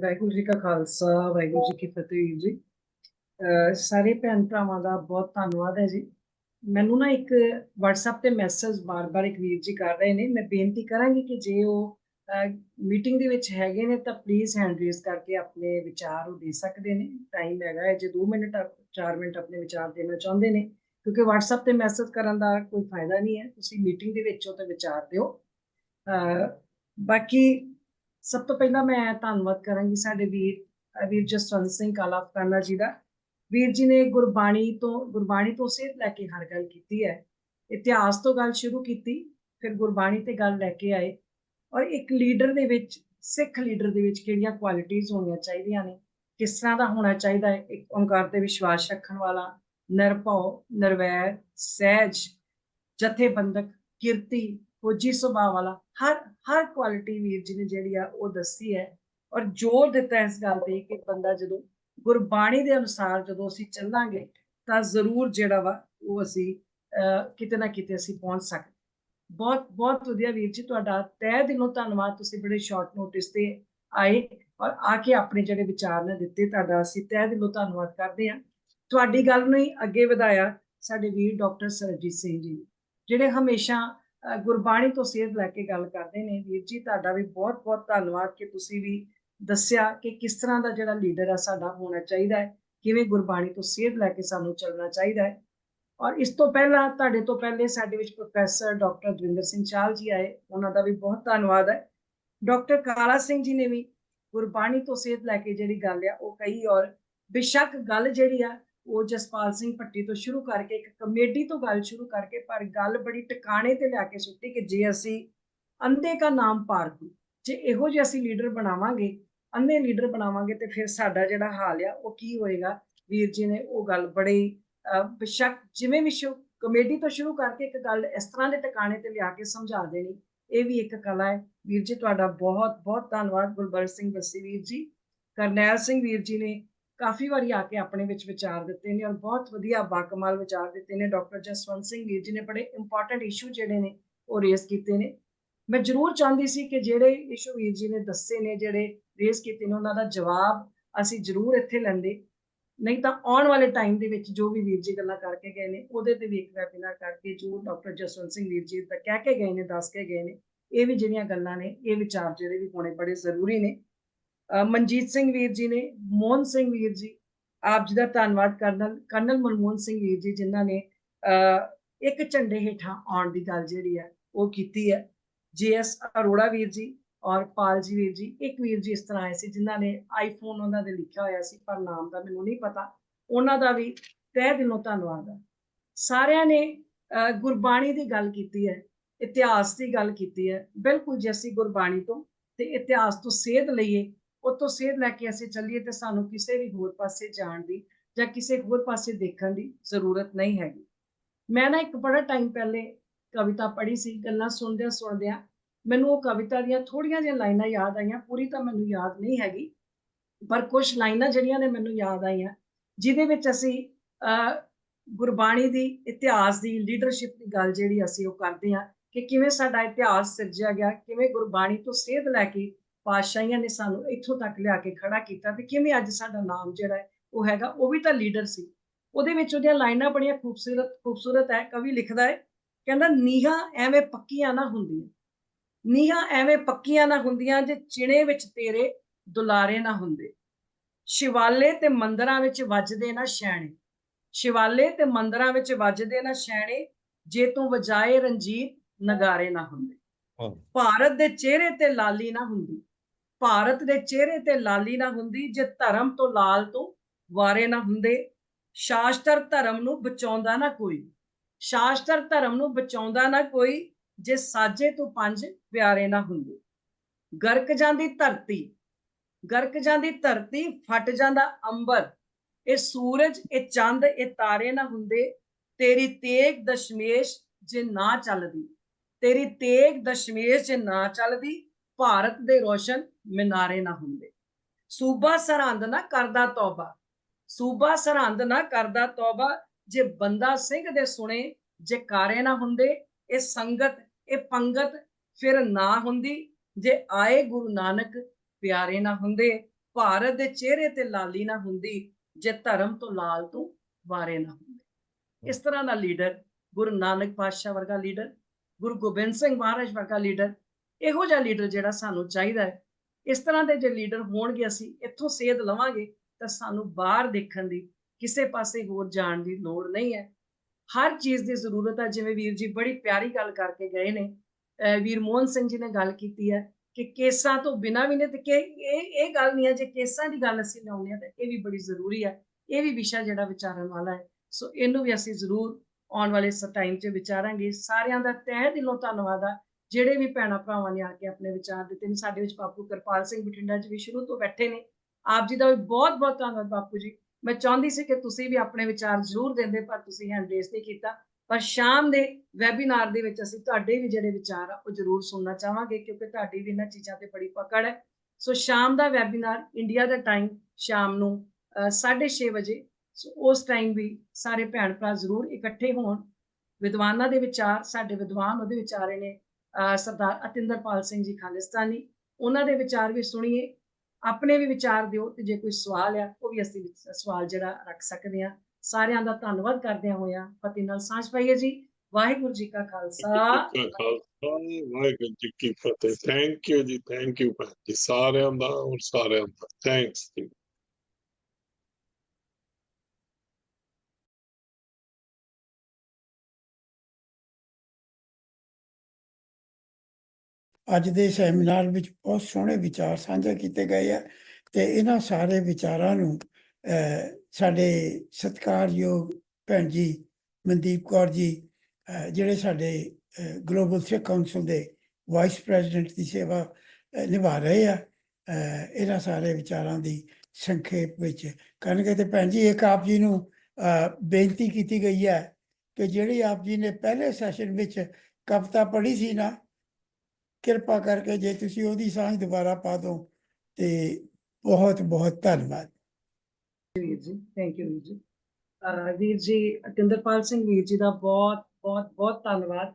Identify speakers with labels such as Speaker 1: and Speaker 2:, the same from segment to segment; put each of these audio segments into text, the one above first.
Speaker 1: ਵਾਹਿਗੁਰੂ ਜੀ ਕਾ ਖਾਲਸਾ, ਵਾਹਿਗੁਰੂ ਜੀ ਕੀ ਫਤਿਹ ਜੀ। ਸਾਰੇ ਭੈਣ ਭਰਾਵਾਂ ਦਾ ਬਹੁਤ ਧੰਨਵਾਦ ਹੈ ਜੀ। ਮੈਨੂੰ ਨਾ ਇੱਕ WhatsApp ਤੇ ਮੈਸੇਜ ਬਾਰ-ਬਾਰ ਇੱਕ ਵੀਰ ਜੀ ਕਰ ਰਹੇ ਨੇ। ਮੈਂ ਬੇਨਤੀ ਕਰਾਂਗੀ ਕਿ ਜੇ ਉਹ ਮੀਟਿੰਗ ਦੇ ਵਿੱਚ ਹੈਗੇ ਨੇ ਤਾਂ ਪਲੀਜ਼ ਹੈਂਡ ਰੇਜ਼ ਕਰਕੇ ਆਪਣੇ ਵਿਚਾਰ ਉਹ ਦੇ ਸਕਦੇ ਨੇ। ਟਾਈਮ ਹੈਗਾ ਹੈ, ਜੇ 2 ਮਿੰਟ 4 ਮਿੰਟ ਆਪਣੇ ਵਿਚਾਰ ਦੇਣਾ ਚਾਹੁੰਦੇ ਨੇ। ਕਿਉਂਕਿ WhatsApp ਤੇ ਮੈਸੇਜ ਕਰਨ ਦਾ ਕੋਈ ਫਾਇਦਾ ਨਹੀਂ ਹੈ। ਤੁਸੀਂ ਮੀਟਿੰਗ ਦੇ ਵਿੱਚ ਉਹ ਤੇ ਵਿਚਾਰ ਦਿਓ। ਬਾਕੀ ਸਭ ਤੋਂ ਪਹਿਲਾਂ ਮੈਂ ਧੰਨਵਾਦ ਕਰਾਂਗੀ ਸਾਡੇ ਵੀਰ ਵੀਰ ਜਸਵੰਤ ਸਿੰਘ ਕਾਲਾ ਅਫਗਾਨਾ ਜੀ ਦਾ। ਵੀਰ ਜੀ ਨੇ ਗੁਰਬਾਣੀ ਤੋਂ ਗੁਰਬਾਣੀ ਤੋਂ ਸੇਧ ਲੈ ਕੇ ਹਰ ਗੱਲ ਕੀਤੀ ਹੈ। ਇਤਿਹਾਸ ਤੋਂ ਗੱਲ ਸ਼ੁਰੂ ਕੀਤੀ, ਫਿਰ ਗੁਰਬਾਣੀ ਤੇ ਗੱਲ ਲੈ ਕੇ ਆਏ। ਔਰ ਇੱਕ ਲੀਡਰ ਦੇ ਵਿੱਚ, ਸਿੱਖ ਲੀਡਰ ਦੇ ਵਿੱਚ ਕਿਹੜੀਆਂ ਕੁਆਲਿਟੀਆਂ ਹੋਣੀਆਂ ਚਾਹੀਦੀਆਂ ਨੇ, ਕਿਸ ਤਰ੍ਹਾਂ ਦਾ ਹੋਣਾ ਚਾਹੀਦਾ ਹੈ, ਇੱਕ ਓੰਕਾਰ ਤੇ ਵਿਸ਼ਵਾਸ ਰੱਖਣ ਵਾਲਾ, ਨਿਰਭਉ, ਨਿਰਵੈਰ, ਸਹਿਜ, ਜਥੇਬੰਦਕ, ਕਿਰਤੀ ਫੌਜੀ ਸੁਭਾਅ ਵਾਲਾ, ਹਰ ਹਰ ਕੁਆਲਿਟੀ ਵੀਰ ਜੀ ਨੇ ਜਿਹੜੀ ਆ ਉਹ ਦੱਸੀ ਹੈ। ਔਰ ਜ਼ੋਰ ਦਿੱਤਾ ਇਸ ਗੱਲ ਤੇ ਕਿ ਬੰਦਾ ਜਦੋਂ ਗੁਰਬਾਣੀ ਦੇ ਅਨੁਸਾਰ ਜਦੋਂ ਅਸੀਂ ਚੱਲਾਂਗੇ, ਤਾਂ ਜ਼ਰੂਰ ਜਿਹੜਾ ਵਾ ਉਹ ਅਸੀਂ ਕਿਤੇ ਨਾ ਕਿਤੇ ਅਸੀਂ ਪਹੁੰਚ ਸਕਦੇ ਬਹੁਤ ਬਹੁਤ ਵਧੀਆ ਵੀਰ ਜੀ, ਤੁਹਾਡਾ ਤਹਿ ਦਿਲੋਂ ਧੰਨਵਾਦ, ਤੁਸੀਂ ਬੜੇ ਸ਼ਾਰਟ ਨੋਟਿਸ ਤੇ ਆਏ ਔਰ ਆ ਕੇ ਆਪਣੇ ਜਿਹੜੇ ਵਿਚਾਰ ਨੇ ਦਿੱਤੇ, ਤੁਹਾਡਾ ਅਸੀਂ ਤਹਿ ਦਿਲੋਂ ਧੰਨਵਾਦ ਕਰਦੇ ਹਾਂ। ਤੁਹਾਡੀ ਗੱਲ ਨੂੰ ਹੀ ਅੱਗੇ ਵਧਾਇਆ ਸਾਡੇ ਵੀਰ ਡਾਕਟਰ ਸਰਜੀਤ ਸਿੰਘ ਜੀ, ਜਿਹੜੇ ਹਮੇਸ਼ਾ ਗੁਰਬਾਣੀ ਤੋਂ ਸੇਧ ਲੈ ਕੇ ਗੱਲ ਕਰਦੇ ਨੇ। ਵੀਰ ਜੀ, ਤੁਹਾਡਾ ਵੀ ਬਹੁਤ ਬਹੁਤ ਧੰਨਵਾਦ ਕਿ ਤੁਸੀਂ ਵੀ ਦੱਸਿਆ ਕਿ ਕਿਸ ਤਰ੍ਹਾਂ ਦਾ ਜਿਹੜਾ ਲੀਡਰ ਆ ਸਾਡਾ ਹੋਣਾ ਚਾਹੀਦਾ ਹੈ, ਕਿਵੇਂ ਗੁਰਬਾਣੀ ਤੋਂ ਸੇਧ ਲੈ ਕੇ ਸਾਨੂੰ ਚੱਲਣਾ ਚਾਹੀਦਾ ਹੈ। ਔਰ ਇਸ ਤੋਂ ਪਹਿਲਾਂ, ਤੁਹਾਡੇ ਤੋਂ ਪਹਿਲੇ ਸਾਡੇ ਵਿੱਚ ਪ੍ਰੋਫੈਸਰ ਡਾਕਟਰ ਦਵਿੰਦਰ ਸਿੰਘ ਚਾਲ ਜੀ ਆਏ, ਉਹਨਾਂ ਦਾ ਵੀ ਬਹੁਤ ਧੰਨਵਾਦ ਹੈ। ਡਾਕਟਰ ਕਾਲਾ ਸਿੰਘ ਜੀ ਨੇ ਵੀ ਗੁਰਬਾਣੀ ਤੋਂ ਸੇਧ ਲੈ ਕੇ ਜਿਹੜੀ ਗੱਲ ਆ, ਉਹ ਕਹੀ ਔਰ ਬੇਸ਼ੱਕ ਗੱਲ ਜਿਹੜੀ ਆ ਉਹ ਜਸਪਾਲ ਸਿੰਘ ਭੱਟੀ ਤੋਂ ਸ਼ੁਰੂ ਕਰਕੇ ਇੱਕ ਕਮੇਟੀ ਤੋਂ ਗੱਲ ਸ਼ੁਰੂ ਕਰਕੇ ਪਰ ਗੱਲ ਬੜੀ ਟਿਕਾਣੇ ਤੇ ਲਿਆ ਕੇ ਸੁੱਟੀ ਕਿ ਜੇ ਅਸੀਂ ਅੰਧੇ ਦਾ ਨਾਮ ਪਾਰਕੂ ਜੇ ਇਹੋ ਜਿਹੇ ਅਸੀਂ ਲੀਡਰ ਬਣਾਵਾਂਗੇ ਅੰਨੇ ਲੀਡਰ ਬਣਾਵਾਂਗੇ ਤੇ ਫਿਰ ਸਾਡਾ ਜਿਹੜਾ ਹਾਲ ਆ ਉਹ ਕੀ ਹੋਏਗਾ? ਵੀਰ ਜੀ ਨੇ ਉਹ ਗੱਲ ਬੜੀ ਅਹ, ਬੇਸ਼ੱਕ ਜਿਵੇਂ ਵੀ ਸ਼ੁ ਕਮੇਟੀ ਤੋਂ ਸ਼ੁਰੂ ਕਰਕੇ ਇੱਕ ਗੱਲ ਇਸ ਤਰ੍ਹਾਂ ਦੇ ਟਿਕਾਣੇ ਤੇ ਲਿਆ ਕੇ ਸਮਝਾ ਦੇਣੀ ਇਹ ਵੀ ਇੱਕ ਕਲਾ ਹੈ। ਵੀਰ ਜੀ ਤੁਹਾਡਾ ਬਹੁਤ ਬਹੁਤ ਧੰਨਵਾਦ। ਗੁਰਬਰ ਸਿੰਘ ਬੱਸੀ ਵੀਰ ਜੀ ਕਰਨੈਲ ਸਿੰਘ ਵੀਰ ਜੀ ਨੇ ਕਾਫੀ ਵਾਰੀ ਆ ਕੇ ਆਪਣੇ ਵਿੱਚ ਵਿਚਾਰ ਦਿੱਤੇ ਨੇ ਔਰ ਬਹੁਤ ਵਧੀਆ ਬਾਕਮਾਲ ਵਿਚਾਰ ਦਿੱਤੇ ਨੇ ਡਾਕਟਰ ਜਸਵੰਤ ਸਿੰਘ ਵੀਰ ਜੀ ਨੇ ਬੜੇ ਇੰਪੋਰਟੈਂਟ ਇਸ਼ੂ ਜਿਹੜੇ ਨੇ ਉਹ ਰੇਸ ਕੀਤੇ ਨੇ। ਮੈਂ ਜ਼ਰੂਰ ਚਾਹੁੰਦੀ ਸੀ ਕਿ ਜਿਹੜੇ ਇਸ਼ੂ ਵੀਰ ਜੀ ਨੇ ਦੱਸੇ ਨੇ, ਜਿਹੜੇ ਰੇਸ ਕੀਤੇ ਨੇ, ਉਹਨਾਂ ਦਾ ਜਵਾਬ ਅਸੀਂ ਜ਼ਰੂਰ ਇੱਥੇ ਲੈਂਦੇ। ਨਹੀਂ ਤਾਂ ਆਉਣ ਵਾਲੇ ਟਾਈਮ ਦੇ ਵਿੱਚ ਜੋ ਵੀ ਵੀਰ ਜੀ ਗੱਲਾਂ ਕਰਕੇ ਗਏ ਨੇ, ਉਹਦੇ ਤੇ ਵੀ ਇੱਕ ਵੈਬਿਨਾਰ ਕਰਕੇ ਜੋ ਡਾਕਟਰ ਜਸਵੰਤ ਸਿੰਘ ਵੀਰ ਜੀ ਦਾ ਕਹਿ ਕੇ ਗਏ ਨੇ, ਦੱਸ ਕੇ ਗਏ ਨੇ, ਇਹ ਵੀ ਜਿਹੜੀਆਂ ਗੱਲਾਂ ਨੇ, ਇਹ ਵਿਚਾਰ ਜਿਹੜੇ ਵੀ ਹੋਣੇ ਬੜੇ ਜ਼ਰੂਰੀ ਨੇ। ਮਨਜੀਤ ਸਿੰਘ ਵੀਰ ਜੀ ਨੇ ਮੋਹਨ ਸਿੰਘ ਵੀਰ ਜੀ ਆਪ ਜੀ ਦਾ ਧੰਨਵਾਦ ਕਰਨਲ ਕਰਨਲ ਮਨਮੋਹਨ ਸਿੰਘ ਵੀਰ ਜੀ ਜਿਨ੍ਹਾਂ ਨੇ ਅਹ, ਇੱਕ ਝੰਡੇ ਹੇਠਾਂ ਆਉਣ ਦੀ ਗੱਲ ਜਿਹੜੀ ਹੈ ਉਹ ਕੀਤੀ ਹੈ। ਜੀਐਸ ਅਰੋੜਾ ਵੀਰ ਜੀ ਔਰ ਪਾਲ ਜੀ ਵੀਰ ਜੀ ਇੱਕ ਵੀਰ ਜੀ ਇਸ ਤਰ੍ਹਾਂ ਆਏ ਸੀ ਜਿਨ੍ਹਾਂ ਨੇ ਆਈਫੋਨ ਉਹਨਾਂ ਦੇ ਲਿਖਿਆ ਹੋਇਆ ਸੀ ਪਰ ਨਾਮ ਦਾ ਮੈਨੂੰ ਨਹੀਂ ਪਤਾ। ਉਹਨਾਂ ਦਾ ਵੀ ਤਹਿ ਦਿਲੋਂ ਧੰਨਵਾਦ ਹੈ। ਸਾਰਿਆਂ ਨੇ ਅਹ, ਗੁਰਬਾਣੀ ਦੀ ਗੱਲ ਕੀਤੀ ਹੈ ਇਤਿਹਾਸ ਦੀ ਗੱਲ ਕੀਤੀ ਹੈ। ਬਿਲਕੁਲ ਜੇ ਗੁਰਬਾਣੀ ਤੋਂ ਤੇ ਇਤਿਹਾਸ ਤੋਂ ਸੇਧ ਲਈਏ। ਉਹ ਤੋਂ ਸੇਧ ਲੈ ਕੇ ਅਸੀਂ ਚੱਲੀਏ ਤੇ ਸਾਨੂੰ ਕਿਸੇ ਵੀ ਹੋਰ ਪਾਸੇ ਜਾਣ ਦੀ ਜਾਂ ਕਿਸੇ ਹੋਰ ਪਾਸੇ ਦੇਖਣ ਦੀ ਜ਼ਰੂਰਤ ਨਹੀਂ ਹੈਗੀ। ਮੈਂ ਨਾ ਇੱਕ ਬੜਾ ਟਾਈਮ ਪਹਿਲੇ ਕਵਿਤਾ ਪੜ੍ਹੀ ਸੀ, ਗੱਲਾਂ ਸੁਣਦਿਆਂ ਸੁਣਦਿਆਂ। ਮੈਨੂੰ ਉਹ ਕਵਿਤਾ ਦੀਆਂ ਥੋੜੀਆਂ ਜਿਹੀਆਂ ਲਾਈਨਾਂ ਯਾਦ ਆਈਆਂ, ਪੂਰੀ ਤਾਂ ਮੈਨੂੰ ਯਾਦ ਨਹੀਂ ਹੈਗੀ, ਪਰ ਕੁਝ ਲਾਈਨਾਂ ਜਿਹੜੀਆਂ ਨੇ ਮੈਨੂੰ ਯਾਦ ਆਈਆਂ, ਜਿਹਦੇ ਵਿੱਚ ਅਸੀਂ ਗੁਰਬਾਣੀ ਦੀ ਇਤਿਹਾਸ ਦੀ ਲੀਡਰਸ਼ਿਪ ਦੀ ਗੱਲ ਜਿਹੜੀ ਅਸੀਂ ਉਹ ਕਰਦੇ ਹਾਂ ਕਿ ਕਿਵੇਂ ਸਾਡਾ ਇਤਿਹਾਸ ਸਿਰਜਿਆ ਗਿਆ, ਕਿਵੇਂ ਗੁਰਬਾਣੀ ਤੋਂ ਸੇਧ ਲੈ ਕੇ ਪਾਤਸ਼ਾਹੀਆਂ ਨੇ ਸਾਨੂੰ ਇੱਥੋਂ ਤੱਕ ਲਿਆ ਕੇ ਖੜਾ ਕੀਤਾ ਤੇ ਕਿਵੇਂ ਅੱਜ ਸਾਡਾ ਨਾਮ ਜਿਹੜਾ ਹੈ ਉਹ ਹੈਗਾ ਉਹ ਵੀ ਤਾਂ ਲੀਡਰ ਸੀ। ਉਹਦੇ ਵਿੱਚ ਉਹਦੀਆਂ ਲਾਈਨਾਂ ਬੜੀਆਂ ਖੂਬਸੂਰਤ ਖੂਬਸੂਰਤ ਹੈ ਕਵੀ ਲਿਖਦਾ ਹੈ ਕਹਿੰਦਾ ਨੀਹਾਂ ਐਵੇਂ ਪੱਕੀਆਂ ਨਾ ਹੁੰਦੀਆਂ। ਨੀਹਾਂ ਐਵੇਂ ਪੱਕੀਆਂ ਨਾ ਹੁੰਦੀਆਂ ਜੇ ਚਿਣੇ ਵਿੱਚ ਤੇਰੇ ਦੁਲਾਰੇ ਨਾ ਹੁੰਦੇ। ਸ਼ਿਵਾਲੇ ਤੇ ਮੰਦਰਾਂ ਵਿੱਚ ਵੱਜਦੇ ਨਾ ਛੈਣੇ ਸ਼ਿਵਾਲੇ ਤੇ ਮੰਦਰਾਂ ਵਿੱਚ ਵੱਜਦੇ ਨਾ ਛੈਣੇ ਜੇ ਤੂੰ ਵਜਾਏ ਰਣਜੀਤ ਨਗਾਰੇ ਨਾ ਹੁੰਦੇ। ਭਾਰਤ ਦੇ ਚਿਹਰੇ ਤੇ ਲਾਲੀ ਨਾ ਹੁੰਦੀ। ਭਾਰਤ ਦੇ ਚਿਹਰੇ ਤੇ ਲਾਲੀ ਨਾ ਹੁੰਦੀ, ਜੇ ਧਰਮ ਤੋਂ ਲਾਲ ਤੋਂ ਵਾਰੇ ਨਾ ਹੁੰਦੇ। ਸ਼ਾਸਤਰ ਧਰਮ ਨੂੰ ਬਚਾਉਂਦਾ ਨਾ ਕੋਈ। ਸ਼ਾਸਤਰ ਧਰਮ ਨੂੰ ਬਚਾਉਂਦਾ ਨਾ ਕੋਈ, ਜੇ ਸਾਜੇ ਤੋਂ ਪੰਜ ਪਿਆਰੇ ਨਾ ਹੁੰਦੇ। ਗਰਕ ਜਾਂਦੀ ਧਰਤੀ, ਗਰਕ ਜਾਂਦੀ ਧਰਤੀ, ਫਟ ਜਾਂਦਾ ਅੰਬਰ। ਇਹ ਸੂਰਜ, ਇਹ ਚੰਦ, ਇਹ ਤਾਰੇ ਨਾ ਹੁੰਦੇ। ਤੇਰੀ ਤੇਗ ਦਸ਼ਮੇਸ਼ ਜੇ ਨਾ ਚੱਲਦੀ, ਤੇਰੀ ਤੇਗ ਦਸ਼ਮੇਸ਼ ਜੇ ਨਾ ਚੱਲਦੀ ਭਾਰਤ ਦੇ ਰੋਸ਼ਨ ਮਿਨਾਰੇ ਨਾ ਹੁੰਦੇ। ਸੂਬਾ ਸਰਹੰਦ ਨਾ ਕਰਦਾ ਤੌਬਾ। ਸੂਬਾ ਸਰਹੰਦ ਨਾ ਕਰਦਾ ਤੌਬਾ। ਜੇ ਬੰਦਾ ਸਿੰਘ ਦੇ ਸੁਣੇ, ਜੇ ਕਾਰੇ ਨਾ ਹੁੰਦੇ, ਇਹ ਸੰਗਤ, ਇਹ ਪੰਗਤ ਫਿਰ ਨਾ ਹੁੰਦੀ। ਜੇ ਆਏ ਗੁਰੂ ਨਾਨਕ, ਪਿਆਰੇ ਨਾ ਹੁੰਦੇ। ਭਾਰਤ ਦੇ ਚਿਹਰੇ ਤੇ ਲਾਲੀ ਨਾ ਹੁੰਦੀ। ਜੇ ਧਰਮ ਤੋਂ ਲਾਲ ਤੋਂ ਵਾਰੇ ਨਾ ਹੁੰਦੇ। ਇਸ ਤਰ੍ਹਾਂ ਦਾ ਲੀਡਰ ਗੁਰੂ ਨਾਨਕ ਪਾਤਸ਼ਾਹ ਵਰਗਾ ਲੀਡਰ, ਗੁਰੂ ਗੋਬਿੰਦ ਸਿੰਘ ਮਹਾਰਾਜ ਵਰਗਾ ਲੀਡਰ ਇਹੋ ਜਿਹਾ ਲੀਡਰ ਜਿਹੜਾ ਸਾਨੂੰ ਚਾਹੀਦਾ ਹੈ। ਇਸ ਤਰ੍ਹਾਂ ਦੇ ਜੇ ਲੀਡਰ ਹੋਣਗੇ, ਅਸੀਂ ਇੱਥੋਂ ਸੇਧ ਲਵਾਂਗੇ, ਤਾਂ ਸਾਨੂੰ ਬਾਹਰ ਦੇਖਣ ਦੀ, ਕਿਸੇ ਪਾਸੇ ਹੋਰ ਜਾਣ ਦੀ ਲੋੜ ਨਹੀਂ ਹੈ। ਹਰ ਚੀਜ਼ ਦੀ ਜ਼ਰੂਰਤ ਹੈ। ਜਿਵੇਂ ਵੀਰ ਜੀ ਬੜੀ ਪਿਆਰੀ ਗੱਲ ਕਰਕੇ ਗਏ ਨੇ। ਵੀਰ ਮੋਹਨ ਸਿੰਘ ਜੀ ਨੇ ਗੱਲ ਕੀਤੀ ਹੈ ਕਿ ਕੇਸਾਂ ਤੋਂ ਬਿਨਾਂ ਵੀ ਨੇ, ਤੇ ਕਿ ਇਹ ਇਹ ਗੱਲ ਨਹੀਂ ਹੈ, ਜੇ ਕੇਸਾਂ ਦੀ ਗੱਲ ਅਸੀਂ ਲਿਆਉਂਦੇ ਹਾਂ, ਤਾਂ ਇਹ ਵੀ ਬੜੀ ਜ਼ਰੂਰੀ ਹੈ। ਇਹ ਵੀ ਵਿਸ਼ਾ ਜਿਹੜਾ ਵਿਚਾਰਨ ਵਾਲਾ ਹੈ। ਸੋ ਇਹਨੂੰ ਵੀ ਅਸੀਂ ਜ਼ਰੂਰ ਆਉਣ ਵਾਲੇ ਟਾਈਮ 'ਚ ਵਿਚਾਰਾਂਗੇ। ਸਾਰਿਆਂ ਦਾ ਤਹਿ ਦਿਲੋਂ ਧੰਨਵਾਦ ਆ। ਜਿਹੜੇ ਵੀ ਭੈਣਾਂ ਭਰਾਵਾਂ ਨੇ ਆ ਕੇ ਆਪਣੇ ਵਿਚਾਰ ਦਿੱਤੇ ਨੇ, ਸਾਡੇ ਵਿੱਚ ਬਾਪੂ ਕਿਰਪਾਲ ਸਿੰਘ ਬਠਿੰਡਾ ਜੀ ਵੀ ਸ਼ੁਰੂ ਤੋਂ ਬੈਠੇ ਨੇ। ਆਪ ਜੀ ਦਾ ਵੀ ਬਹੁਤ ਬਹੁਤ ਧੰਨਵਾਦ ਬਾਪੂ ਜੀ। ਮੈਂ ਚਾਹੁੰਦੀ ਸੀ ਕਿ ਤੁਸੀਂ ਵੀ ਆਪਣੇ ਵਿਚਾਰ ਜ਼ਰੂਰ ਦਿੰਦੇ, ਪਰ ਤੁਸੀਂ ਹੈਂਡ ਰੇਸ ਨਹੀਂ ਕੀਤਾ। ਪਰ ਸ਼ਾਮ ਦੇ ਵੈਬਿਨਾਰ ਦੇ ਵਿੱਚ ਅਸੀਂ ਤੁਹਾਡੇ ਵੀ ਜਿਹੜੇ ਵਿਚਾਰ ਆ, ਉਹ ਜ਼ਰੂਰ ਸੁਣਨਾ ਚਾਹਾਂਗੇ, ਕਿਉਂਕਿ ਤੁਹਾਡੀ ਵੀ ਇਹਨਾਂ ਚੀਜ਼ਾਂ ਤੇ ਬੜੀ ਪਕੜ ਹੈ। ਸੋ ਸ਼ਾਮ ਦਾ ਵੈਬਿਨਾਰ ਇੰਡੀਆ ਦਾ ਟਾਈਮ ਸ਼ਾਮ ਨੂੰ 6:30 ਵਜੇ। ਸੋ ਉਸ ਟਾਈਮ ਵੀ ਸਾਰੇ ਭੈਣ ਭਰਾ ਜ਼ਰੂਰ ਇਕੱਠੇ ਹੋਣ। ਵਿਦਵਾਨਾਂ ਦੇ ਵਿਚਾਰ, ਸਾਡੇ ਵਿਦਵਾਨ ਉਹਦੇ ਵਿਚਾਰੇ ਨੇ ਸਰਦਾਰ ਅਤਿੰਦਰਪਾਲ ਸਿੰਘ ਜੀ ਖਾਲਿਸਤਾਨੀ, ਉਹਨਾਂ ਦੇ ਵਿਚਾਰ ਵੀ ਸੁਣੀਏ, ਆਪਣੇ ਵੀ ਵਿਚਾਰ ਦਿਓ ਤੇ ਜੇ ਕੋਈ ਸਵਾਲ ਆ, ਉਹ ਵੀ ਅਸੀਂ ਸਵਾਲ ਜਿਹੜਾ ਰੱਖ ਸਕਦੇ ਆ ਸਾਰਿਆਂ ਦਾ ਧੰਨਵਾਦ ਕਰਦਿਆਂ ਹੋਇਆ, ਫਤਿਹ ਨਾਲ ਸਾਂਝ ਪਾਈਏ ਜੀ। ਵਾਹਿਗੁਰੂ ਜੀ ਕਾ ਖਾਲਸਾ।
Speaker 2: ਵਾਹਿਗੁਰੂ ਜੀ ਕੀ ਫਤਿਹ। ਥੈਂਕ ਯੂ ਜੀ ਥੈਂਕ ਯੂ ਭੈਣ ਸਾਰਿਆਂ ਦਾ ਔਰ ਸਾਰਿਆਂ ਦਾ। ਥੈਂਕਸ ਜੀ।
Speaker 3: ਅੱਜ ਦੇ ਸੈਮੀਨਾਰ ਵਿੱਚ ਬਹੁਤ ਸੋਹਣੇ ਵਿਚਾਰ ਸਾਂਝੇ ਕੀਤੇ ਗਏ ਆ ਤੇ ਇਹਨਾਂ ਸਾਰੇ ਵਿਚਾਰਾਂ ਨੂੰ ਸਾਡੇ ਸਤਿਕਾਰਯੋਗ ਭੈਣ ਜੀ ਮਨਦੀਪ ਕੌਰ ਜੀ ਜਿਹੜੇ ਸਾਡੇ ਗਲੋਬਲ ਸਿੱਖ ਕਾਉਂਸਲ ਦੇ ਵਾਈਸ ਪ੍ਰੈਜ਼ੀਡੈਂਟ ਦੀ ਸੇਵਾ ਨਿਭਾ ਰਹੇ ਆ ਇਹਨਾਂ ਸਾਰੇ ਵਿਚਾਰਾਂ ਦੀ ਸੰਖੇਪ ਵਿੱਚ ਕਰਨਗੇ ਤੇ ਭੈਣ ਜੀ ਇੱਕ ਆਪ ਜੀ ਨੂੰ ਬੇਨਤੀ ਕੀਤੀ ਗਈ ਹੈ ਕਿ ਜਿਹੜੀ ਆਪ ਜੀ ਨੇ ਪਹਿਲੇ ਸੈਸ਼ਨ ਵਿੱਚ ਕਵਿਤਾ ਪੜ੍ਹੀ ਸੀ ਨਾ ਕਿਰਪਾ ਕਰਕੇ ਜੇ ਤੁਸੀਂ ਉਹਦੀ ਸਾਂਝ ਦੁਬਾਰਾ ਪਾ ਦਿਓ ਤੇ ਬਹੁਤ ਬਹੁਤ ਧੰਨਵਾਦ।
Speaker 1: ਵੀਰ ਜੀ ਥੈਂਕ ਯੂ ਵੀਰ ਜੀ। ਵੀਰ ਜੀ, ਅਤਿੰਦਰਪਾਲ ਸਿੰਘ ਵੀਰ ਜੀ ਦਾ ਬਹੁਤ ਬਹੁਤ ਬਹੁਤ ਧੰਨਵਾਦ।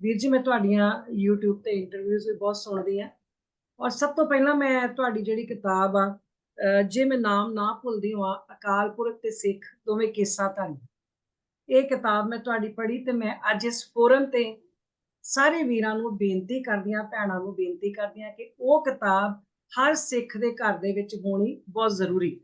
Speaker 1: ਵੀਰ ਜੀ, ਮੈਂ ਤੁਹਾਡੀਆਂ YouTube ਤੇ ਇੰਟਰਵਿਊਜ਼ ਵੀ ਬਹੁਤ ਸੁਣਦੀ ਆ ਔਰ ਸਭ ਤੋਂ ਪਹਿਲਾਂ ਮੈਂ ਤੁਹਾਡੀ ਜਿਹੜੀ ਕਿਤਾਬ ਆ ਜੇ ਮੈਂ ਨਾਮ ਨਾ ਭੁੱਲਦੀ ਹਾਂ ਅਕਾਲ ਪੁਰਖ ਤੇ ਸਿੱਖ, ਦੋਵੇਂ ਕੇਸਾਂ ਧਨ ਇਹ ਕਿਤਾਬ ਮੈਂ ਤੁਹਾਡੀ ਪੜ੍ਹੀ ਤੇ ਮੈਂ ਅੱਜ ਇਸ ਫੋਰਮ ਤੇ ਸਾਰੇ ਵੀਰਾਂ ਨੂੰ ਬੇਨਤੀ ਕਰਦੀਆਂ ਭੈਣਾਂ ਨੂੰ ਬੇਨਤੀ ਕਰਦੀਆਂ ਕਿ ਉਹ ਕਿਤਾਬ ਹਰ ਸਿੱਖ ਦੇ ਘਰ ਦੇ ਵਿੱਚ ਹੋਣੀ ਬਹੁਤ ਜ਼ਰੂਰੀ।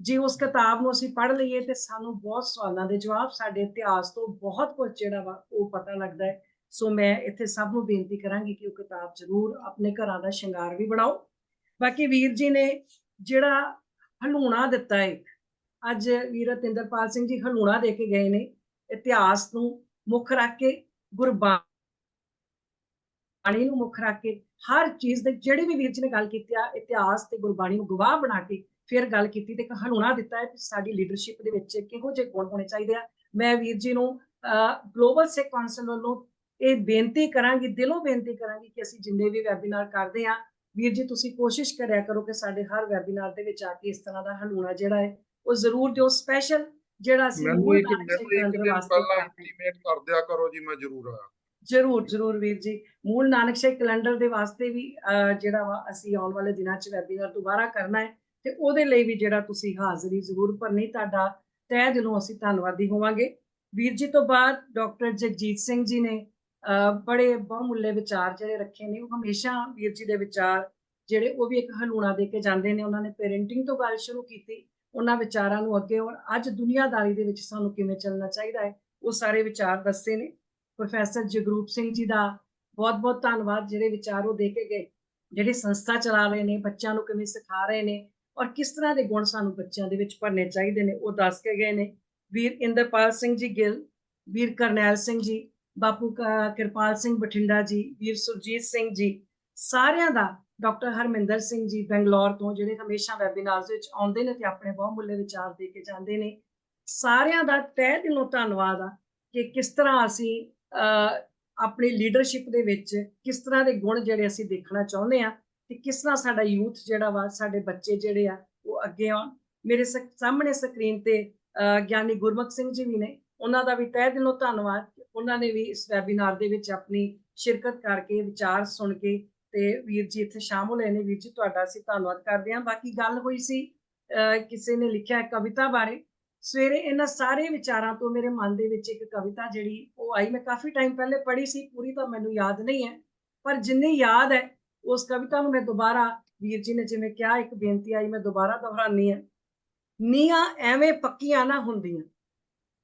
Speaker 1: ਜੇ ਉਸ ਕਿਤਾਬ ਨੂੰ ਅਸੀਂ ਪੜ੍ਹ ਲਈਏ ਤੇ ਸਾਨੂੰ ਬਹੁਤ ਸਵਾਲਾਂ ਦੇ ਜਵਾਬ, ਸਾਡੇ ਇਤਿਹਾਸ ਤੋਂ ਬਹੁਤ ਕੁਝ ਜਿਹੜਾ ਵਾ ਉਹ ਪਤਾ ਲੱਗਦਾ ਹੈ। ਸੋ ਮੈਂ ਇੱਥੇ ਸਭ ਨੂੰ ਬੇਨਤੀ ਕਰਾਂਗੀ ਕਿ ਉਹ ਕਿਤਾਬ ਜ਼ਰੂਰ ਆਪਣੇ ਘਰਾਂ ਦਾ ਸ਼ਿੰਗਾਰ ਵੀ ਬਣਾਓ। ਬਾਕੀ ਵੀਰ ਜੀ ਨੇ ਜਿਹੜਾ ਹਲੂਣਾ ਦਿੱਤਾ ਹੈ ਅੱਜ ਵੀਰ ਰਤਿੰਦਰਪਾਲ ਸਿੰਘ ਜੀ ਹਲੂਣਾ ਦੇ ਕੇ ਗਏ ਨੇ, ਇਤਿਹਾਸ ਨੂੰ ਮੁੱਖ ਰੱਖ ਕੇ ਗੁਰਬਾਣੀ ਨੂੰ ਮੁੱਖ ਰੱਖ ਕੇ ਹਰ ਚੀਜ਼ ਦੇ ਜਿਹੜੀ ਵੀ ਵੀਰ ਜੀ ਨੇ ਗੱਲ ਕੀਤੀ ਆ ਇਤਿਹਾਸ ਤੇ ਗੁਰਬਾਣੀ ਨੂੰ ਗਵਾਹ ਬਣਾ ਕੇ ਫਿਰ ਗੱਲ ਕੀਤੀ ਤੇ ਇੱਕ ਹਲੂਣਾ ਦਿੱਤਾ ਹੈ ਕਿ ਸਾਡੀ ਲੀਡਰਸ਼ਿਪ ਦੇ ਵਿੱਚ ਕਿਹੋ ਜਿਹੇ ਗੁਣ ਹੋਣੇ ਚਾਹੀਦੇ ਆ ਮੈਂ ਵੀਰ ਜੀ ਨੂੰ ਗਲੋਬਲ ਸਿੱਖ ਕਾਉਂਸਲ ਵੱਲੋਂ ਇਹ ਬੇਨਤੀ ਕਰਾਂਗੀ ਦਿਲੋਂ ਬੇਨਤੀ ਕਰਾਂਗੀ ਕਿ ਅਸੀਂ ਜਿੰਨੇ ਵੀ ਵੈਬਿਨਾਰ ਕਰਦੇ ਆ ਵੀਰ ਜੀ ਤੁਸੀਂ ਕੋਸ਼ਿਸ਼ ਕਰਿਆ ਕਰੋ ਕਿ ਸਾਡੇ ਹਰ ਵੈਬਿਨਾਰ ਦੇ ਵਿੱਚ ਆ ਕੇ ਇਸ ਤਰ੍ਹਾਂ ਦਾ ਹਲੂਣਾ ਜਿਹੜਾ ਹੈ ਉਹ ਜ਼ਰੂਰ ਦਿਓ ਸਪੈਸ਼ਲ ਜਿਹੜਾ ਅਸੀਂ
Speaker 4: ਮੈਨੂੰ ਇੱਕ ਮੈਨੂੰ ਇੱਕ ਦਿਨ ਪਹਿਲਾਂ। ਇੰਟੀਮੇਟ ਕਰ ਦਿਆ ਕਰੋ ਜੀ ਮੈਂ ਜ਼ਰੂਰ ਆਇਆ
Speaker 1: ਜਰੂਰ ਜਰੂਰ ਵੀਰ ਜੀ। ਮੂਲ ਨਾਨਕ ਸ਼ਾਹੀ ਕੈਲੰਡਰ ਦੇ ਵਾਸਤੇ ਵੀ ਅਹ, ਜਿਹੜਾ ਵਾ ਅਸੀਂ ਆਉਣ ਵਾਲੇ ਦਿਨਾਂ 'ਚ ਵੈਬੀਨਾਰ ਦੁਬਾਰਾ ਕਰਨਾ ਹੈ ਤੇ ਉਹਦੇ ਲਈ ਵੀ ਜਿਹੜਾ ਤੁਸੀਂ ਹਾਜ਼ਰੀ ਜ਼ਰੂਰ ਭਰਨੀ ਤੁਹਾਡਾ ਤਹਿ ਦਿਲੋਂ ਅਸੀਂ ਧੰਨਵਾਦੀ ਹੋਵਾਂਗੇ। ਵੀਰ ਜੀ ਤੋਂ ਬਾਅਦ ਡਾਕਟਰ ਜਗਜੀਤ ਸਿੰਘ ਜੀ ਨੇ ਬੜੇ ਬਹੁਮੁੱਲੇ ਵਿਚਾਰ ਜਿਹੜੇ ਰੱਖੇ ਨੇ ਉਹ ਹਮੇਸ਼ਾ ਵੀਰ ਜੀ ਦੇ ਵਿਚਾਰ ਜਿਹੜੇ ਉਹ ਵੀ ਇੱਕ ਹਲੂਣਾ ਦੇ ਕੇ ਜਾਂਦੇ ਨੇ। ਉਹਨਾਂ ਨੇ ਪੇਰੈਂਟਿੰਗ ਤੋਂ ਗੱਲ ਸ਼ੁਰੂ ਕੀਤੀ ਉਹਨਾਂ ਵਿਚਾਰਾਂ ਨੂੰ ਅੱਗੇ ਔਰ ਅੱਜ ਦੁਨੀਆਦਾਰੀ ਦੇ ਵਿੱਚ ਸਾਨੂੰ ਕਿਵੇਂ ਚੱਲਣਾ ਚਾਹੀਦਾ ਹੈ ਉਹ ਸਾਰੇ ਵਿਚਾਰ ਦੱਸੇ ਨੇ। ਪ੍ਰੋਫੈਸਰ ਜਗਰੂਪ ਸਿੰਘ ਜੀ ਦਾ ਬਹੁਤ-ਬਹੁਤ ਧੰਨਵਾਦ, ਜਿਹੜੇ ਵਿਚਾਰ ਉਹ ਦੇ ਕੇ ਗਏ। ਜਿਹੜੇ ਸੰਸਥਾ ਚਲਾ ਰਹੇ ਨੇ, ਬੱਚਿਆਂ ਨੂੰ ਕਿਵੇਂ ਸਿਖਾ ਰਹੇ ਨੇ ਔਰ ਕਿਸ ਤਰ੍ਹਾਂ ਦੇ ਗੁਣ ਸਾਨੂੰ ਬੱਚਿਆਂ ਦੇ ਵਿੱਚ ਭਰਨੇ ਚਾਹੀਦੇ ਨੇ, ਉਹ ਦੱਸ ਕੇ ਗਏ ਨੇ। ਵੀਰ ਇੰਦਰਪਾਲ ਸਿੰਘ ਜੀ ਗਿੱਲ, ਵੀਰ ਕਰਨੈਲ ਸਿੰਘ ਜੀ, ਬਾਪੂ ਕਿਰਪਾਲ ਸਿੰਘ ਬਠਿੰਡਾ ਜੀ, ਵੀਰ ਸੁਰਜੀਤ ਸਿੰਘ ਜੀ, ਸਾਰਿਆਂ ਦਾ ਡਾਕਟਰ ਹਰਮਿੰਦਰ ਸਿੰਘ ਜੀ ਬੰਗਲੌਰ ਤੋਂ, ਜਿਹੜੇ ਹਮੇਸ਼ਾ ਵੈਬਿਨਾਰਸ ਵਿੱਚ ਆਉਂਦੇ ਨੇ ਤੇ ਆਪਣੇ ਬਹੁਮੁੱਲੇ ਵਿਚਾਰ ਦੇ ਕੇ ਜਾਂਦੇ ਨੇ। ਸਾਰਿਆਂ ਦਾ ਤਹਿ ਦਿਲੋਂ ਧੰਨਵਾਦ ਆ ਕਿ ਕਿਸ ਤਰ੍ਹਾਂ ਅਸੀਂ ਆਪਣੀ ਲੀਡਰਸ਼ਿਪ ਦੇ ਵਿੱਚ ਕਿਸ ਤਰ੍ਹਾਂ ਦੇ ਗੁਣ ਜਿਹੜੇ ਅਸੀਂ ਦੇਖਣਾ ਚਾਹੁੰਦੇ ਆ ਤੇ ਕਿਸ ਤਰ੍ਹਾਂ ਸਾਡਾ ਯੂਥ ਜਿਹੜਾ ਵਾ, ਸਾਡੇ ਬੱਚੇ ਜਿਹੜੇ ਆ, ਉਹ ਅੱਗੇ ਆਉਣ। ਮੇਰੇ ਸ- ਸਾਹਮਣੇ ਸਕਰੀਨ ਤੇ ਗਿਆਨੀ ਗੁਰਮੁਖ ਸਿੰਘ ਜੀ ਵੀ ਨੇ। ਉਹਨਾਂ ਦਾ ਵੀ ਤਹਿ ਦਿਲੋਂ ਧੰਨਵਾਦ ਉਹਨਾਂ ਨੇ ਵੀ ਇਸ ਵੈਬਿਨਾਰ ਦੇ ਵਿੱਚ ਆਪਣੀ ਸ਼ਿਰਕਤ ਕਰਕੇ ਵਿਚਾਰ ਸੁਣ ਕੇ ਤੇ ਵੀਰ ਜੀ ਇੱਥੇ ਸ਼ਾਮਲ ਹੋਏ ਨੇ। ਵੀਰ ਜੀ, ਤੁਹਾਡਾ ਅਸੀਂ ਧੰਨਵਾਦ ਕਰਦੇ ਹਾਂ। ਬਾਕੀ ਗੱਲ ਹੋਈ ਸੀ, ਅਹ ਕਿਸੇ ਨੇ ਲਿਖਿਆ ਕਵਿਤਾ ਬਾਰੇ ਸਵੇਰੇ ਇਹਨਾਂ ਸਾਰੇ ਵਿਚਾਰਾਂ ਤੋਂ ਮੇਰੇ ਮਨ ਦੇ ਵਿੱਚ ਇੱਕ ਕਵਿਤਾ ਜਿਹੜੀ ਉਹ ਆਈ। ਮੈਂ ਕਾਫੀ ਟਾਈਮ ਪਹਿਲੇ ਪੜ੍ਹੀ ਸੀ, ਪੂਰੀ ਤਾਂ ਮੈਨੂੰ ਯਾਦ ਨਹੀਂ ਹੈ, ਪਰ ਜਿੰਨੀ ਯਾਦ ਹੈ, ਉਸ ਕਵਿਤਾ ਨੂੰ ਮੈਂ ਦੁਬਾਰਾ, ਵੀਰ ਜੀ ਨੇ ਜਿਵੇਂ ਕਿਹਾ, ਇੱਕ ਬੇਨਤੀ ਆਈ, ਮੈਂ ਦੁਬਾਰਾ ਦੁਹਰਾਨੀ ਹੈ। ਨੀਆਂ ਐਵੇਂ ਪੱਕੀਆਂ ਨਾ ਹੁੰਦੀਆਂ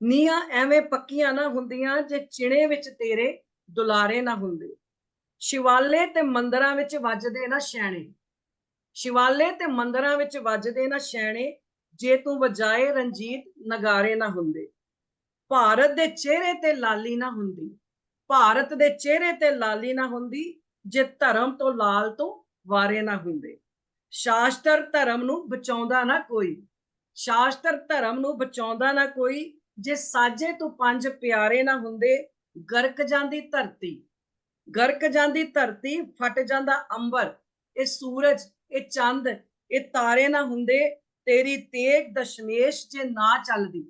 Speaker 1: ਨੀਆਂ ਐਵੇਂ ਪੱਕੀਆਂ ਨਾ ਹੁੰਦੀਆਂ ਜੇ ਚਿਣੇ ਵਿੱਚ ਤੇਰੇ ਦੁਲਾਰੇ ਨਾ ਹੁੰਦੇ। ਸ਼ਿਵਾਲੇ ਤੇ ਮੰਦਰਾਂ ਵਿੱਚ ਵੱਜਦੇ ਨਾ ਛੈਣੇ ਸ਼ਿਵਾਲੇ ਤੇ ਮੰਦਰਾਂ ਵਿੱਚ ਵੱਜਦੇ ਨਾ ਛੈਣੇ ਜੇ ਤੂੰ ਵਜਾਏ ਰਣਜੀਤ ਨਗਾਰੇ ਨਾ ਹੁੰਦੇ, ਭਾਰਤ ਦੇ ਚਿਹਰੇ ਤੇ ਲਾਲੀ ਨਾ ਹੁੰਦੀ, ਭਾਰਤ ਦੇ ਚਿਹਰੇ ਤੇ ਲਾਲੀ ਨਾ ਹੁੰਦੀ, ਜੇ ਧਰਮ ਤੋਂ ਲਾਲ ਤੋਂ ਵਾਰੇ ਨਾ ਹੁੰਦੇ। ਸ਼ਾਸਤਰ ਧਰਮ ਨੂੰ ਬਚਾਉਂਦਾ ਨਾ ਕੋਈ, ਸ਼ਾਸਤਰ ਧਰਮ ਨੂੰ ਬਚਾਉਂਦਾ ਨਾ ਕੋਈ, ਜੇ ਸਾਜੇ ਤੋਂ ਪੰਜ ਪਿਆਰੇ ਨਾ ਹੁੰਦੇ, ਗਰਕ ਜਾਂਦੀ ਧਰਤੀ, ਗਰਕ ਜਾਂਦੀ ਧਰਤੀ, ਫਟ ਜਾਂਦਾ ਅੰਬਰ, ਇਹ ਸੂਰਜ, ਇਹ ਚੰਦ, ਇਹ ਤਾਰੇ ਨਾ ਹੁੰਦੇ ਤੇਰੀ ਤੇਗ ਦਸ਼ਮੇਸ਼ ਜੇ ਨਾ ਚੱਲਦੀ,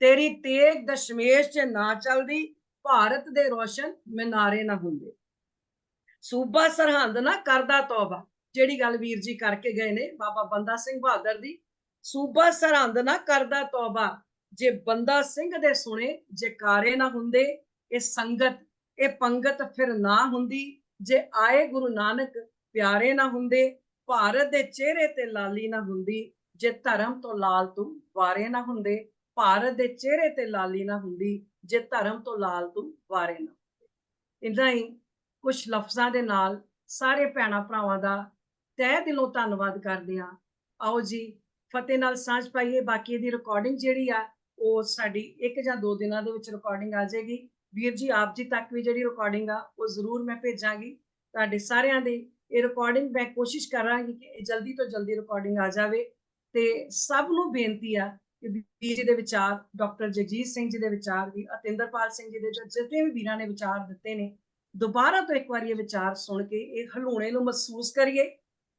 Speaker 1: ਤੇਰੀ ਤੇਗ ਦਸ਼ਮੇਸ਼ ਜੇ ਨਾ ਚੱਲਦੀ, ਭਾਰਤ ਦੇ ਰੋਸ਼ਨ ਮਨਾਰੇ ਨਾ ਹੁੰਦੇ। ਸੂਬਾ ਸਰਹੰਦ ਨਾ ਕਰਦਾ ਤੌਬਾ, ਜਿਹੜੀ ਗੱਲ ਵੀਰ ਜੀ ਕਰਕੇ ਗਏ ਨੇ, ਬਾਬਾ ਬੰਦਾ ਸਿੰਘ ਬਹਾਦਰ ਦੀ। ਸੂਬਾ ਸਰਹੰਦ ਨਾ ਕਰਦਾ ਤੌਬਾ, ਜੇ ਬੰਦਾ ਸਿੰਘ ਦੇ ਸੁਣੇ ਜੈਕਾਰੇ ਨਾ ਹੁੰਦੇ, ਇਹ ਸੰਗਤ, ਇਹ ਪੰਗਤ ਫਿਰ ਨਾ ਹੁੰਦੀ। ਜੇ ਆਏ ਗੁਰੂ ਨਾਨਕ ਪਿਆਰੇ ਨਾ ਹੁੰਦੇ, ਭਾਰਤ ਦੇ ਚਿਹਰੇ ਤੇ ਲਾਲੀ ਨਾ ਹੁੰਦੀ ਜੇ ਧਰਮ ਤੋਂ ਲਾਲ ਤੂੰ ਵਾਰੇ ਨਾ ਹੁੰਦੇ, ਭਾਰਤ ਦੇ ਚਿਹਰੇ ਤੇ ਲਾਲੀ ਨਾ ਹੁੰਦੀ, ਜੇ ਧਰਮ ਤੋਂ ਲਾਲ ਤੂੰ ਵਾਰੇ ਨਾ ਹੁੰਦੇ। ਇੰਨਾ ਹੀ ਕੁਝ ਲਫ਼ਜ਼ਾਂ ਦੇ ਨਾਲ ਸਾਰੇ ਭੈਣਾਂ ਭਰਾਵਾਂ ਦਾ ਤਹਿ ਦਿਲੋਂ ਧੰਨਵਾਦ ਕਰਦੇ ਹਾਂ। ਆਓ ਜੀ, ਫਤਿਹ ਨਾਲ ਸਾਂਝ ਪਾਈਏ, ਬਾਕੀ ਦੀ ਰਿਕਾਰਡਿੰਗ ਜਿਹੜੀ ਆ, ਉਹ ਸਾਡੀ ਇੱਕ ਜਾਂ ਦੋ ਦਿਨਾਂ ਦੇ ਵਿੱਚ ਰਿਕਾਰਡਿੰਗ ਆ ਜਾਏਗੀ। ਵੀਰ ਜੀ, ਆਪ ਜੀ ਤੱਕ ਵੀ ਜਿਹੜੀ ਰਿਕਾਰਡਿੰਗ ਆ, ਉਹ ਜ਼ਰੂਰ ਮੈਂ ਭੇਜਾਂਗੀ। ਤੁਹਾਡੇ ਸਾਰਿਆਂ ਦੀ ਇਹ ਰਿਕਾਰਡਿੰਗ ਮੈਂ ਕੋਸ਼ਿਸ਼ ਕਰਾਂਗੀ ਕਿ ਇਹ ਜਲਦੀ ਤੋਂ ਜਲਦੀ ਰਿਕਾਰਡਿੰਗ ਆ ਜਾਵੇ। ਤੇ ਸਭ ਨੂੰ ਬੇਨਤੀ ਆ ਕਿ ਵੀਰ ਜੀ ਦੇ ਵਿਚਾਰ, ਡਾਕਟਰ ਜਗਜੀਤ ਸਿੰਘ ਜੀ ਦੇ ਵਿਚਾਰ ਵੀ, ਅਤਿੰਦਰਪਾਲ ਸਿੰਘ ਜੀ ਦੇ ਜੋ ਜਿਤਨੇ ਵੀ ਵੀਰਾਂ ਨੇ ਵਿਚਾਰ ਦਿੱਤੇ ਨੇ, ਦੁਬਾਰਾ ਤੋਂ ਇੱਕ ਵਾਰੀ ਇਹ ਵਿਚਾਰ ਸੁਣ ਕੇ ਇਹ ਹਲੂਣੇ ਨੂੰ ਮਹਿਸੂਸ ਕਰੀਏ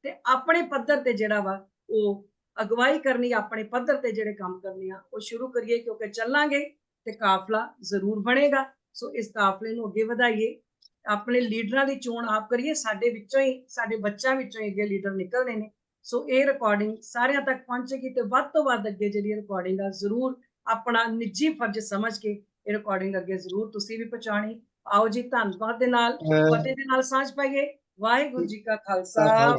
Speaker 1: ਤੇ ਆਪਣੇ ਪੱਧਰ ਤੇ ਜਿਹੜਾ ਵਾ ਉਹ ਅਗਵਾਈ ਕਰਨੀ, ਆਪਣੇ ਪੱਧਰ ਤੇ ਜਿਹੜੇ ਕੰਮ ਕਰਨੇ ਆ, ਉਹ ਸ਼ੁਰੂ ਕਰੀਏ ਕਿਉਂਕਿ ਚੱਲਾਂਗੇ ਤੇ ਕਾਫਲਾ ਜ਼ਰੂਰ ਬਣੇਗਾ। ਸੋ ਇਸ ਕਾਫਲੇ ਨੂੰ ਅੱਗੇ ਵਧਾਈਏ, ਆਪਣੇ ਲੀਡਰਾਂ ਦੀ ਚੋਣ ਆਪ ਕਰੀਏ, ਸਾਡੇ ਵਿੱਚੋਂ ਹੀ, ਸਾਡੇ ਬੱਚਿਆਂ ਵਿੱਚੋਂ ਹੀ ਅੱਗੇ ਲੀਡਰ ਨਿਕਲਦੇ ਨੇ। ਸੋ ਇਹ ਰਿਕਾਰਡਿੰਗ ਸਾਰਿਆਂ ਤੱਕ ਪਹੁੰਚੇਗੀ ਤੇ ਵੱਧ ਤੋਂ ਵੱਧ ਅੱਗੇ ਜਿਹੜੀ ਰਿਕਾਰਡਿੰਗ ਆ ਜ਼ਰੂਰ ਆਪਣਾ ਨਿੱਜੀ ਫਰਜ਼ ਸਮਝ ਕੇ ਇਹ ਰਿਕਾਰਡਿੰਗ ਅੱਗੇ ਜ਼ਰੂਰ ਤੁਸੀਂ ਵੀ ਪਹੁੰਚਾਣੀ ਆਓ ਜੀ ਧੰਨਵਾਦ ਦੇ ਨਾਲ ਫਤਿਹ ਦੇ ਨਾਲ ਸਾਂਝ ਪਾਈਏ। ਵਾਹਿਗੁਰੂ ਜੀ ਕਾ ਖਾਲਸਾ।